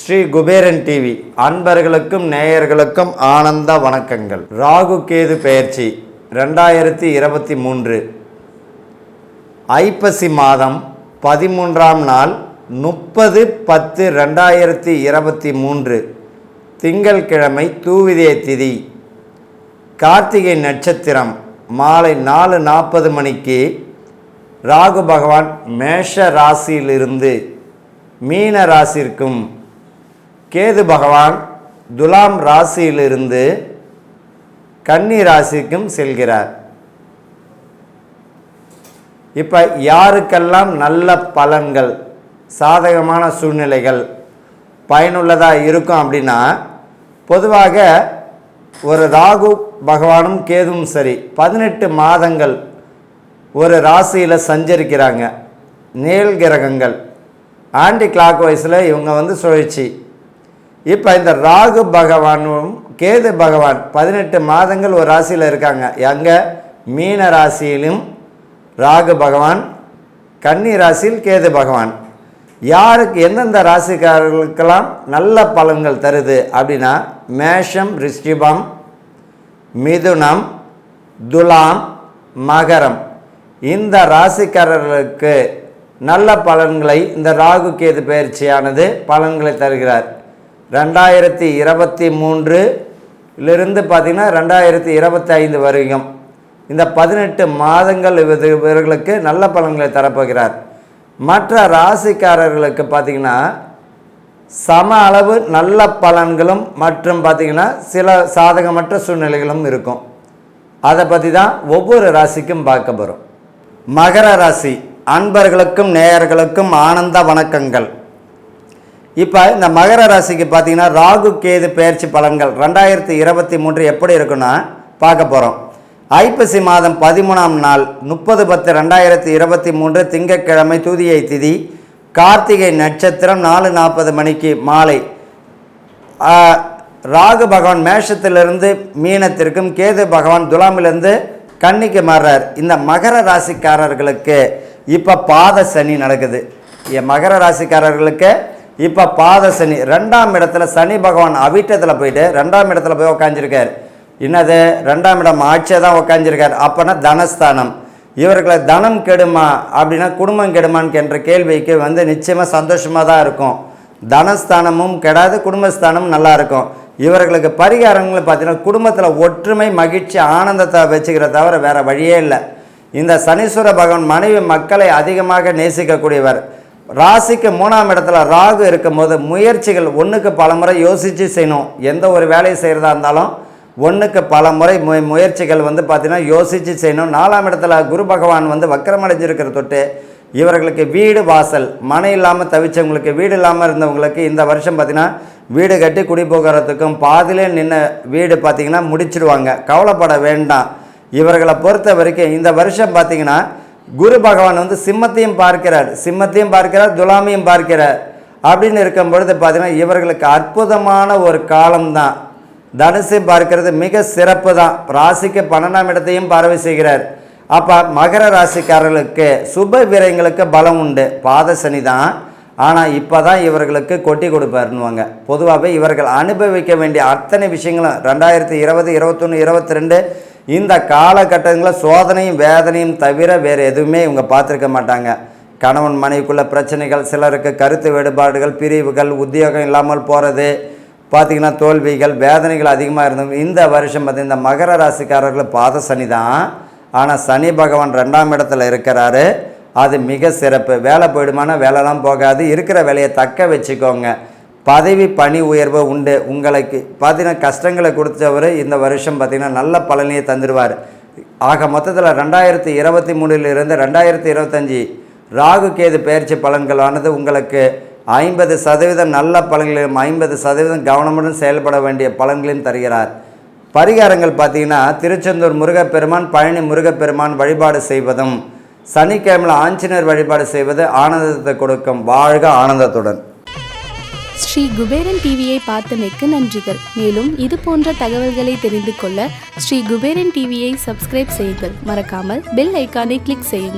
Sri Kuberan TV அன்பர்களுக்கும் நேயர்களுக்கும் ஆனந்த வணக்கங்கள். ராகு கேது பெயர்ச்சி ரெண்டாயிரத்தி இருபத்தி மூன்று. ஐப்பசி மாதம் பதிமூன்றாம் நாள் முப்பது பத்து ரெண்டாயிரத்தி இருபத்தி மூன்று. திங்கள்கிழமை தூவிதே திதி. கார்த்திகை நட்சத்திரம் மாலை நாலு நாற்பது மணிக்கு ராகு பகவான் மேஷ ராசியிலிருந்து மீன ராசிற்கும் கேது பகவான் துலாம் ராசியிலிருந்து கன்னி ராசிக்கும் செல்கிறார். இப்போ யாருக்கெல்லாம் நல்ல பலன்கள் சாதகமான சூழ்நிலைகள் பயனுள்ளதாக இருக்கும் அப்படின்னா பொதுவாக ஒரு ராகு பகவானும் கேதுவும் சரி பதினெட்டு மாதங்கள் ஒரு ராசியில் சஞ்சரிக்கிறாங்க. நேல் கிரகங்கள். ஆன்டி கிளாக் வைஸில் இவங்க வந்து சுழற்சி. இப்போ இந்த ராகு பகவானும் கேது பகவான் பதினெட்டு மாதங்கள் ஒரு ராசியில் இருக்காங்க. எங்கே? மீன ராசியிலும் ராகு பகவான் கன்னி ராசியில் கேது பகவான். யாருக்கு எந்தெந்த ராசிக்காரர்களுக்கெல்லாம் நல்ல பலன்கள் தருது அப்படின்னா மேஷம் ரிஷிபம் மிதுனம் துலாம் மகரம். இந்த ராசிக்காரர்களுக்கு நல்ல பலன்களை இந்த ராகு கேது பயிற்சியானது பலன்களை தருகிறார். ரெண்டாயிரத்தி இருபத்தி மூன்றுலிருந்து பார்த்திங்கன்னா ரெண்டாயிரத்தி இருபத்தி ஐந்து வரைக்கும் இந்த பதினெட்டு மாதங்கள் இவர்களுக்கு நல்ல பலன்களை தரப்போகிறார். மற்ற ராசிக்காரர்களுக்கு பார்த்திங்கன்னா சம அளவு நல்ல பலன்களும் மற்றும் பார்த்திங்கன்னா சில சாதகமற்ற சூழ்நிலைகளும் இருக்கும். அதை பற்றி தான் ஒவ்வொரு ராசிக்கும் பார்க்க போகிறோம் மகர ராசி அன்பர்களுக்கும் நேயர்களுக்கும் ஆனந்த வணக்கங்கள். இப்போ இந்த மகர ராசிக்கு பார்த்தீங்கன்னா ராகு கேது பயிற்சி பலன்கள் ரெண்டாயிரத்தி இருபத்தி மூன்று எப்படி இருக்குன்னா பார்க்க போகிறோம் ஐப்பசி மாதம் பதிமூணாம் நாள் முப்பது பத்து ரெண்டாயிரத்தி இருபத்தி மூன்று திங்கட்கிழமை தூதியை திதி கார்த்திகை நட்சத்திரம் நாலு நாற்பது மணிக்கு மாலை. ராகு பகவான் மேஷத்திலிருந்து மீனத்திற்கும் கேது பகவான் துலாமிலிருந்து கன்னிக்கு மாறுறார். இந்த மகர ராசிக்காரர்களுக்கு இப்போ பாத சனி நடக்குது. என் மகர ராசிக்காரர்களுக்கு இப்போ பாத சனி. ரெண்டாம் இடத்துல சனி பகவான் அவிட்டத்தில் போயிட்டு ரெண்டாம் இடத்துல போய் உக்காஞ்சிருக்கார் என்னது? ரெண்டாம் இடம் ஆட்சியாக தான் உக்காஞ்சிருக்கார் அப்போனா தனஸ்தானம். இவர்களை தனம் கெடுமா அப்படின்னா குடும்பம் கெடுமான்னு என்ற கேள்விக்கு வந்து நிச்சயமாக சந்தோஷமாக தான் இருக்கும். தனஸ்தானமும் கெடாது குடும்பஸ்தானமும் நல்லாயிருக்கும் இவர்களுக்கு பரிகாரங்கள் பார்த்தீங்கன்னா குடும்பத்தில் ஒற்றுமை மகிழ்ச்சி ஆனந்தத்தை வச்சுக்கிற தவிர வேறு வழியே இல்லை. இந்த சனீஸ்வர பகவான் மனைவி மக்களை அதிகமாக நேசிக்கக்கூடியவர். ராசிக்கு மூணாம் இடத்துல ராகு இருக்கும்போது முயற்சிகள் ஒன்றுக்கு பல முறை யோசித்து செய்யணும். எந்த ஒரு வேலையை செய்கிறதா இருந்தாலும் ஒன்றுக்கு பல முறை மு முயற்சிகள் வந்து பார்த்திங்கன்னா யோசித்து செய்யணும். நாலாம் இடத்துல குரு பகவான் வந்து வக்கரமடைஞ்சிருக்கிற தொட்டு இவர்களுக்கு வீடு வாசல் மனை இல்லாமல் தவிச்சவங்களுக்கு வீடு இல்லாமல் இருந்தவங்களுக்கு இந்த வருஷம் பார்த்திங்கன்னா வீடு கட்டி குடி போகிறதுக்கும் பாதியிலே நின்று வீடு பார்த்திங்கன்னா முடிச்சிடுவாங்க கவலைப்பட வேண்டாம். இவர்களை பொறுத்த வரைக்கும் இந்த வருஷம் பார்த்திங்கன்னா குரு பகவான் வந்து சிம்மத்தையும் பார்க்கிறார். சிம்மத்தையும் பார்க்கிறார் துலாமையும் பார்க்கிறார். அப்படின்னு இருக்கும் பொழுது பார்த்திங்கன்னா இவர்களுக்கு அற்புதமான ஒரு காலம்தான் தனுசை பார்க்கிறது மிக சிறப்பு தான். ராசிக்கு பன்னெண்டாம் இடத்தையும் பார்வை செய்கிறார். அப்போ மகர ராசிக்காரர்களுக்கு சுப வீரங்களுக்கு பலம் உண்டு. பாத சனி தான். ஆனால் இப்போ தான் இவர்களுக்கு கொட்டி கொடுப்பாருன்னுவாங்க. பொதுவாகவே இவர்கள் அனுபவிக்க வேண்டிய அத்தனை விஷயங்களும் ரெண்டாயிரத்தி இருபது இருபத்தொன்று இருபத்தி ரெண்டு இந்த காலகட்டங்களில் சோதனையும் வேதனையும் தவிர வேறு எதுவுமே இவங்க பார்த்துருக்க மாட்டாங்க. கணவன் மனைவிக்குள்ள பிரச்சனைகள் சிலருக்கு கருத்து வேறுபாடுகள் பிரிவுகள் உத்தியோகம் இல்லாமல் போகிறது பார்த்திங்கன்னா தோல்விகள் வேதனைகள் அதிகமாக இருந்தது இந்த வருஷம் பார்த்திங்கன்னா இந்த மகர ராசிக்காரர்கள் பாத சனி தான் ஆனால் சனி பகவான் ரெண்டாம் இடத்துல இருக்கிறாரு. அது மிக சிறப்பு. வேலை போயிடுமானா வேலைலாம் போகாது. இருக்கிற வேலையை தக்க வச்சுக்கோங்க. பதவி பணி உயர்வு உண்டு. உங்களுக்கு பார்த்தீங்கன்னா கஷ்டங்களை கொடுத்தவர் இந்த வருஷம் பார்த்திங்கன்னா நல்ல பலனையை தந்துடுவார் ஆக மொத்தத்தில் ரெண்டாயிரத்தி இருபத்தி மூணிலிருந்து ரெண்டாயிரத்தி இருபத்தஞ்சி ராகு கேது பயிற்சி பலன்களானது உங்களுக்கு ஐம்பது சதவீதம் நல்ல பலன்களையும் ஐம்பது சதவீதம் கவனமுடன் செயல்பட வேண்டிய பலன்களையும் தருகிறார். பரிகாரங்கள் பார்த்தீங்கன்னா திருச்செந்தூர் முருகப்பெருமான் பழனி முருகப்பெருமான் வழிபாடு செய்வதும் சனிக்கிழமையில் ஆஞ்சநேயர் வழிபாடு செய்வது ஆனந்தத்தை கொடுக்கும். வாழ்க ஆனந்தத்துடன். ஸ்ரீ குபேரன் டிவியை பார்த்தமைக்கு நன்றிகள். மேலும் இது போன்ற தகவல்களை தெரிந்து கொள்ள ஸ்ரீ குபேரன் டிவியை சப்ஸ்கிரைப் செய்யுங்கள். மறக்காமல் பெல் ஐக்கானை கிளிக் செய்யுங்கள்.